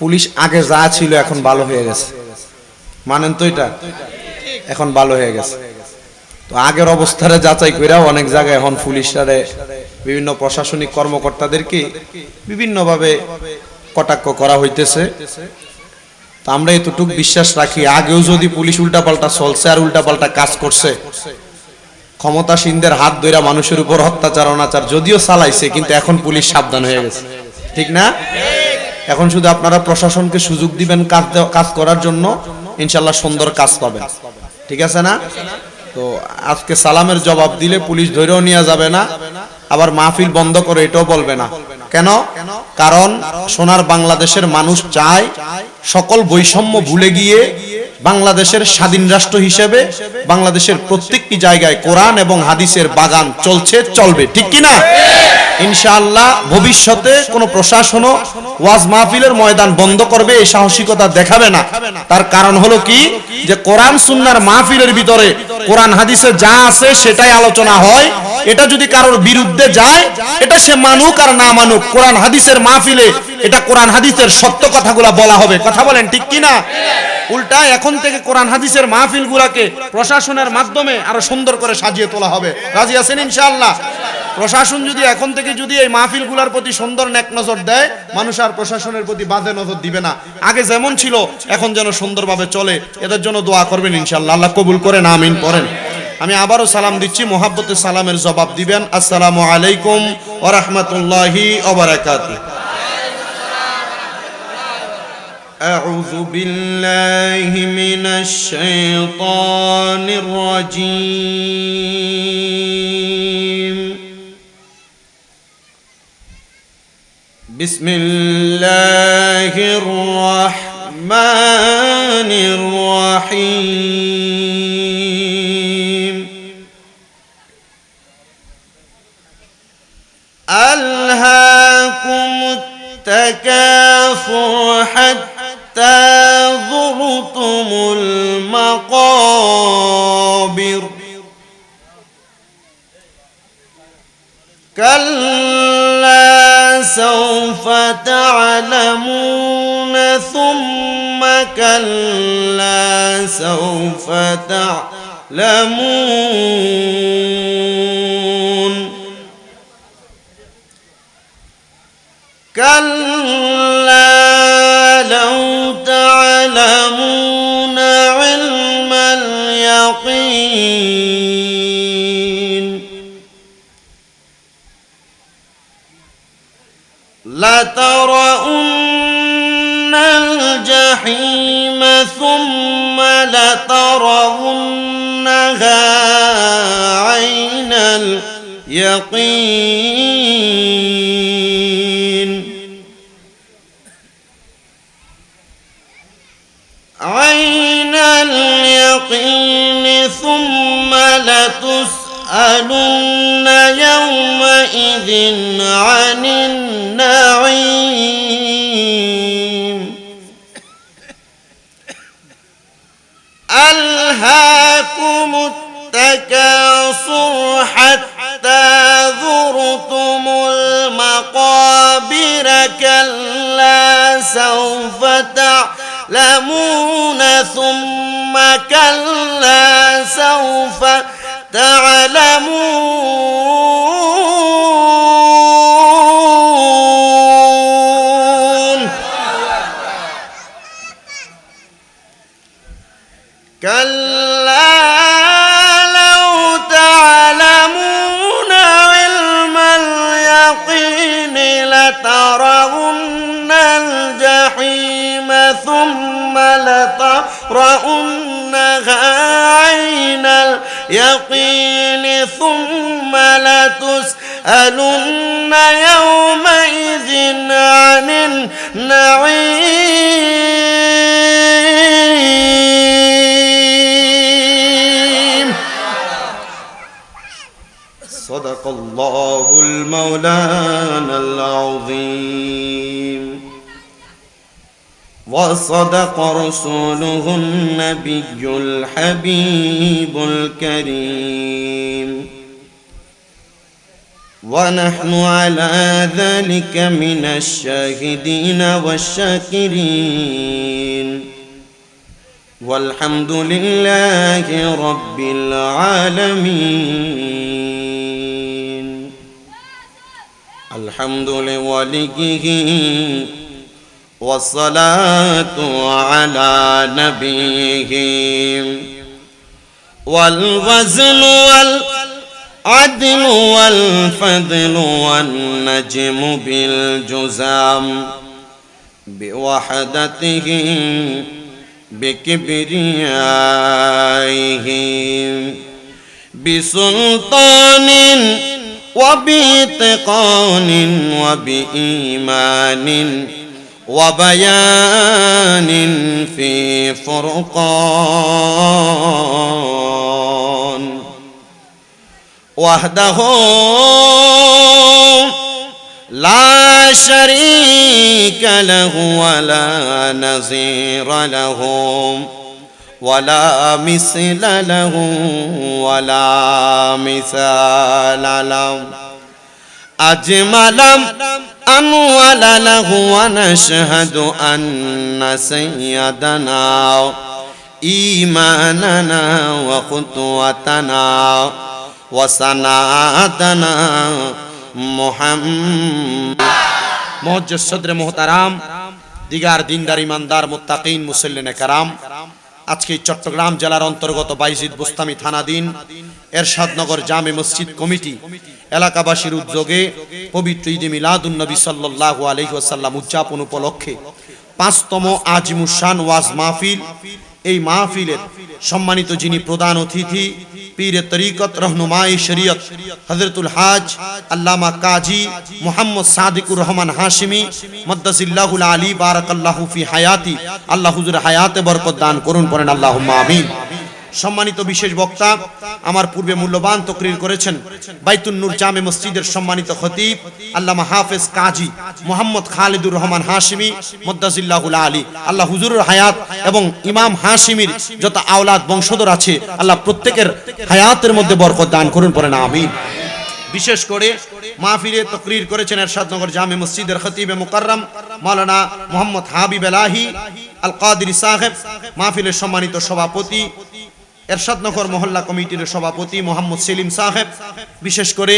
Police আগে যা ছিল এখন ভালো হয়ে গেছে। মানেন তো এটা? এখন ভালো হয়ে গেছে। তো আগের অবস্থারে যাচাই করে অনেক জায়গায় এখন পুলিশারে বিভিন্ন প্রশাসনিক কর্মকর্তাদেরকে বিভিন্নভাবে কটাক্ষ করা হইতেছে। তো আমরা এতটুক বিশ্বাস রাখি, আগেও যদি পুলিশ উল্টাপাল্টা চলছে আর উল্টাপাল্টা কাজ করছে, ক্ষমতাসীনদের হাত ধইরা মানুষের উপর অত্যাচার, অনাচার যদিও চালাইছে, কিন্তু এখন পুলিশ সাবধান হয়ে গেছে। ঠিক না? এখন শুধু আপনারা প্রশাসনকে সুযোগ দিবেন কাজ করার জন্য। ইনশাল্লাহ সুন্দর কাজ পাবেন। ঠিক আছে না? তো আজকে সালামের জবাব দিলে পুলিশ ধরেও নেওয়া যাবে না। আবার মাহফিল বন্ধ করে এটাও বলবে না। কেন? কারণ সোনার বাংলাদেশের মানুষ চায় সকল বৈষম্য ভুলে গিয়ে বাংলাদেশের স্বাধীন রাষ্ট্র হিসেবে বাংলাদেশের প্রত্যেকটি জায়গায় কোরআন এবং হাদিসের বাগান চলছে, চলবে। ঠিক কি না ইনশাআল্লাহ ভবিষ্যতে কোনো প্রশাসনও ওয়াজ মাহফিলের ময়দান বন্ধ করবে, এই সাহসিকতা দেখাবে না। তার কারণ হলো কি? যে কোরআন সুন্নার মাহফিলের ভিতরে কোরআন হাদিসে যা আছে সেটাই আলোচনা হয়। এটা যদি কারোর বিরুদ্ধে যায়, এটা সে মানুক আর না মানুক। কোরআন হাদিসের মাহফিলে এটা কোরআন হাদিসের সত্য কথাগুলা বলা হবে। কথা বলেন ঠিক কি না? উল্টা এখন থেকে কোরআন হাদিসের মাহফিল গুলাকে প্রশাসনের মাধ্যমে আরও সুন্দর করে সাজিয়ে তোলা হবে। রাজি আছেন ইনশাআল্লাহ? প্রশাসন যদি এখন থেকে যদি এই মাহফিল গুলার প্রতি সুন্দর নেক নজর দেয় মানুষ আর প্রশাসনের প্রতি বাজে নজর দিবে না আগে যেমন ছিল এখন যেন সুন্দরভাবে চলে এদের জন্য দোয়া করবেন ইনশাআল্লাহ আল্লাহ কবুল করেন আমিন পড়েন আমি আবারও সালাম দিচ্ছি মোহাব্বতের সালামের জবাব দিবেন আসসালামু আলাইকুম ওয়া রাহমাতুল্লাহি ওয়া বারাকাতুহু أعوذ بالله من الشيطان الرجيم بسم الله الرحمن الرحيم. ألهاكم التكاثر حتى زرتم المقابر. كلا سوف تعلمون ثم كلا سوف تعلمون. كلا لو تعلمون لترؤن الجحيم ثم لترونها عين اليقين. عين اليقين ثم لتسألن يومئذ عن النعيم ألهاكم التكاثر حتى زرتم المقابر كلا سوف تعلمون ثم كلا سوف تعلمون كلا لو تعلمون علم اليقين لترون الجحيم ثم ثم لتسألن يومئذ عن النعيم. صدق الله المولانا العظيم. وصدق رسوله النبي الحبيب الكريم. ونحن على ذلك من الشاهدين والشاكرين. والحمد لله رب العالمين. الحمد لوليه والصلاة على نبيه. والوزن والعدل والفضل والنجم بالجزام بوحدته بكبريائه بسلطان وبإتقان وبإيمان وبيان في فرقان وحده لا شريك له ولا نظير له ولا مثل له ولا مثال له. أجمل أنول له ونشهد أن سيدنا إيماننا وخطوتنا দিগার আজকে চট্টগ্রাম জেলার অন্তর্গত বাইজিদ বুস্তামি থানাধীন এরশাদনগর জামে মসজিদ কমিটি এলাকাবাসীর উদ্যোগে পবিত্র ঈদে মিলাদুন্নবী সাল্লু আলহিহাসাল্লাম উদযাপন উপলক্ষে পাঁচতম আজমুসান ওয়াজ মাহফিল। এই মাহফিলের সম্মানিত যিনি প্রধান অতিথি তরিকত রহনুমাই শরীয়ত হজরতুল হাজ, আল্লামা কাজী মোহাম্মদ সাদিকুর রহমান হাশিমি মদ্দাসিল্লাহুল আলী বারাকাল্লাহু ফি হায়াতি। আল্লাহ হুজুর হায়াতে বরকত দান করুন, পড়েন আল্লাহ আমিন। সম্মানিত বিশেষ বক্তা, আমার পূর্বে মূল্যবান তকরির করেছেন বাইতুন নূর জামে মসজিদের সম্মানিত খতিব আল্লামা হাফেজ কাজী মোহাম্মদ খালিদুর রহমান হাশিমি, মদ্দাজিল্লাহুল আলী। আল্লাহ হুজুরের হায়াত এবং ইমাম হাশিমির যত আওলাদ বংশধর আছে, আল্লাহ প্রত্যেকের হায়াতের মধ্যে বরকত দান করুন পরে না আমিন। বিশেষ করে মাহফিলে তকরির করেছেন এরশাদনগর জামে মসজিদের খতিবে মুকাররম মাওলানা মোহাম্মদ হাবিব এলাহি আল কাদির সাহেব। মাহফিলের সম্মানিত সভাপতি এরশাদনগর মহল্লা কমিটির সভাপতি মোহাম্মদ সেলিম সাহেব, বিশেষ করে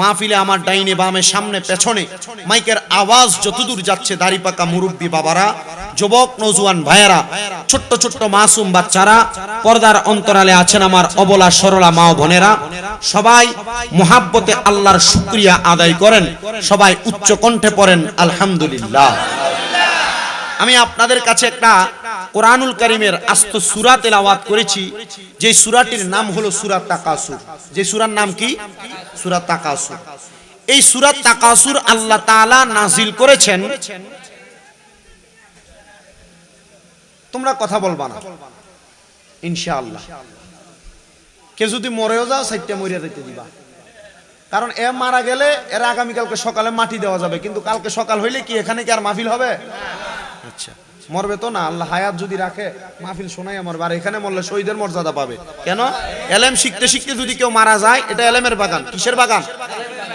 মাহফিলে আমার ডাইনে বামে সামনে পেছনে মাইকের আওয়াজ যতদূর যাচ্ছে দাড়ি পাকা মুরব্বী বাবারা, যুবক নজুয়ান ভাইয়েরা, ছোট্ট ছোট্ট মাসুম বাচ্চারা, পর্দার অন্তরালে আছেন আমার অবলা সরলা মা বোনেরা। সবাই মোহাব্বতে আল্লাহর শুক্রিয়া আদায় করেন, সবাই উচ্চ কণ্ঠে পড়েন, আলহামদুলিল্লাহ। আমি আপনাদের কাছে একটা কোরআনুল করিমের আস্ত সুরা তেলাওয়াত করেছি, যে সুরাটির নাম হলো সুরা তাকাসুর। যে সুরার নাম কি? সুরা তাকাসুর। এই সুরা তাকাসুর আল্লাহ তাআলা নাজিল করেছেন। তোমরা কথা বলবা না। ইনশাআল্লাহ। কে যদি মরেও যাও সাইটটা মরিয়া দিতে দিবা। কারণ এ মারা গেলে এর আগামীকালকে সকালে মাটি দেওয়া যাবে, কিন্তু কালকে সকাল হইলে কি এখানে কি আর মাহফিল হবে? আচ্ছা। মরবে তো না, আল্লাহ হায়াত যদি রাখে, মাহফিল শোনাই আমার বার এখানে মরলে শহীদের মর্যাদা পাবে। কেন? এলেম শিখতে শিখতে যদি কেউ মারা যায়, এটা এলেমের বাগান। কিসের বাগান?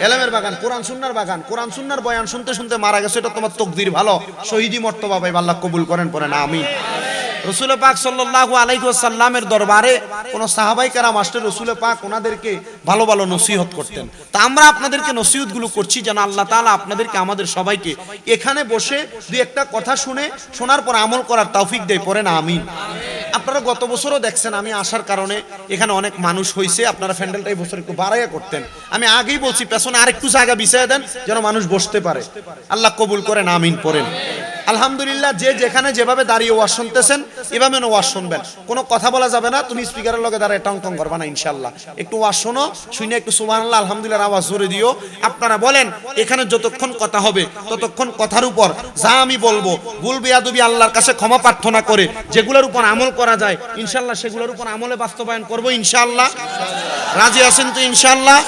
এলেমের বাগান, কোরআন সুন্নার বাগান। কোরআন সুন্নার বয়ান শুনতে শুনতে মারা গেছে, এটা তোমার তকদির ভালো। শহীদি মর্তবা পাই আল্লাহ কবুল করেন পরে না আমি রসুল পাক সাল্লাল্লাহু আলাইহি ওয়াসাল্লামের দরবারে কোন সাহাবাই কারাম আসলে রসুল পাক ওনাদেরকে ভালো ভালো নসিহত করতেন। তা আমরা আপনাদেরকে নসিহতগুলো করছি যেন আল্লাহ তাআলা আপনাদেরকে আমাদের সবাইকে এখানে বসে দুই একটা কথা শুনে শোনার পর আমল করার তৌফিক দেয় পরে না আমিন। আপনারা গত বছরও দেখছেন আমি আসার কারণে এখানে অনেক মানুষ হয়েছে আপনারা ফ্যান্ডেলটা এই বছর একটু বাড়াইয়া করতেন। আমি আগেই বলছি, পেছনে আরেকটু জায়গা বিছিয়ে দেন যেন মানুষ বসতে পারে। আল্লাহ কবুল করেন, আমিন, পড়েন। আলহামদুলিল্লাহ, যে যেখানে যেভাবে দাঁড়িয়ে ওয়াজ শুনতেছেন, এভাবে ওয়াজ শুনবেন। কোনো কথা বলা যাবে না, তুমি স্পিকারের লগে দাঁড়ায় টং টং করবা না ইনশাল্লাহ একটু ওয়াজ শোনো, শুনে একটু সুবহানাল্লাহ, আলহামদুলিল্লাহ, আওয়াজ জোরে দিও। আপনারা বলেন, এখানে যতক্ষণ কথা হবে, ততক্ষণ কথার উপর যা আমি বলব, ভুল বেয়াদবি আল্লাহর কাছে ক্ষমা প্রার্থনা করে, যেগুলোর উপর আমল করা যায় ইনশাল্লাহ সেগুলোর উপর আমলে বাস্তবায়ন করব ইনশাল্লাহ রাজি আছেন তো, ইনশাআল্লাহ?